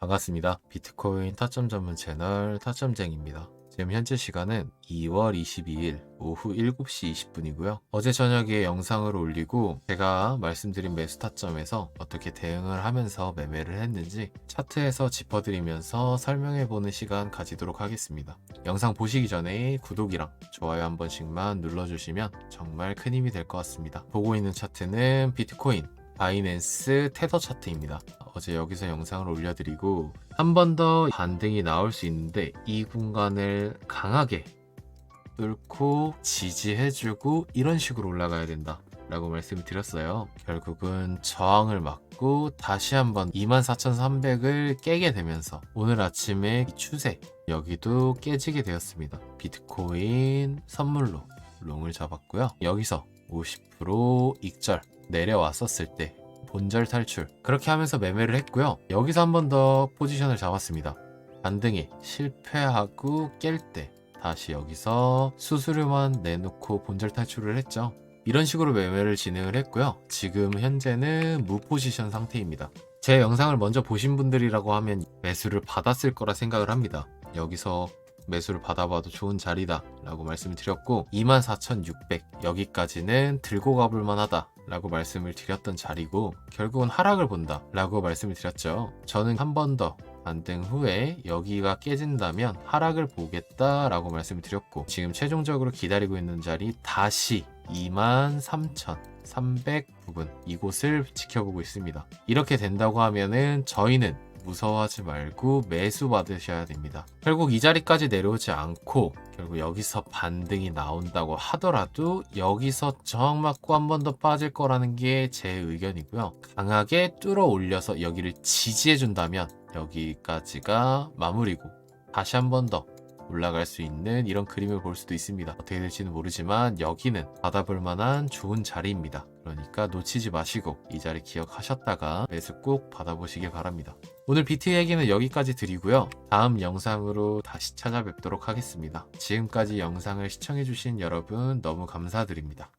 반갑습니다. 비트코인 타점 전문 채널 타점쟁입니다. 지금 현재 시간은 2월 22일 오후 7시 20분이고요. 어제 저녁에 영상을 올리고 제가 말씀드린 매수 타점에서 어떻게 대응을 하면서 매매를 했는지 차트에서 짚어드리면서 설명해보는 시간 가지도록 하겠습니다. 영상 보시기 전에 구독이랑 좋아요 한 번씩만 눌러주시면 정말 큰 힘이 될 것 같습니다. 보고 있는 차트는 비트코인 바이낸스 테더 차트입니다. 어제 여기서 영상을 올려드리고 한 번 더 반등이 나올 수 있는데 이 공간을 강하게 뚫고 지지해주고 이런 식으로 올라가야 된다. 라고 말씀을 드렸어요. 결국은 저항을 막고 다시 한번 24,300을 깨게 되면서 오늘 아침에 이 추세 여기도 깨지게 되었습니다. 비트코인 선물로 롱을 잡았고요. 여기서 50% 익절 내려왔었을 때 본절 탈출. 그렇게 하면서 매매를 했고요. 여기서 한 번 더 포지션을 잡았습니다. 반등에 실패하고 깰 때 다시 여기서 수수료만 내놓고 본절 탈출을 했죠. 이런 식으로 매매를 진행을 했고요. 지금 현재는 무포지션 상태입니다. 제 영상을 먼저 보신 분들이라고 하면 매수를 받았을 거라 생각을 합니다. 여기서 매수를 받아봐도 좋은 자리다 라고 말씀을 드렸고 24,600 여기까지는 들고 가볼 만하다 라고 말씀을 드렸던 자리고 결국은 하락을 본다 라고 말씀을 드렸죠. 저는 한 번 더 반등 후에 여기가 깨진다면 하락을 보겠다 라고 말씀을 드렸고 지금 최종적으로 기다리고 있는 자리 다시 23,300 부분 이곳을 지켜보고 있습니다. 이렇게 된다고 하면은 저희는 무서워하지 말고 매수 받으셔야 됩니다. 결국 이 자리까지 내려오지 않고 결국 여기서 반등이 나온다고 하더라도 여기서 저항 맞고 한 번 더 빠질 거라는 게 제 의견이고요. 강하게 뚫어 올려서 여기를 지지해 준다면 여기까지가 마무리고 다시 한 번 더 올라갈 수 있는 이런 그림을 볼 수도 있습니다. 어떻게 될지는 모르지만 여기는 받아볼 만한 좋은 자리입니다. 그러니까 놓치지 마시고 이 자리 기억하셨다가 매수 꼭 받아보시길 바랍니다. 오늘 비트 얘기는 여기까지 드리고요. 다음 영상으로 다시 찾아뵙도록 하겠습니다. 지금까지 영상을 시청해주신 여러분 너무 감사드립니다.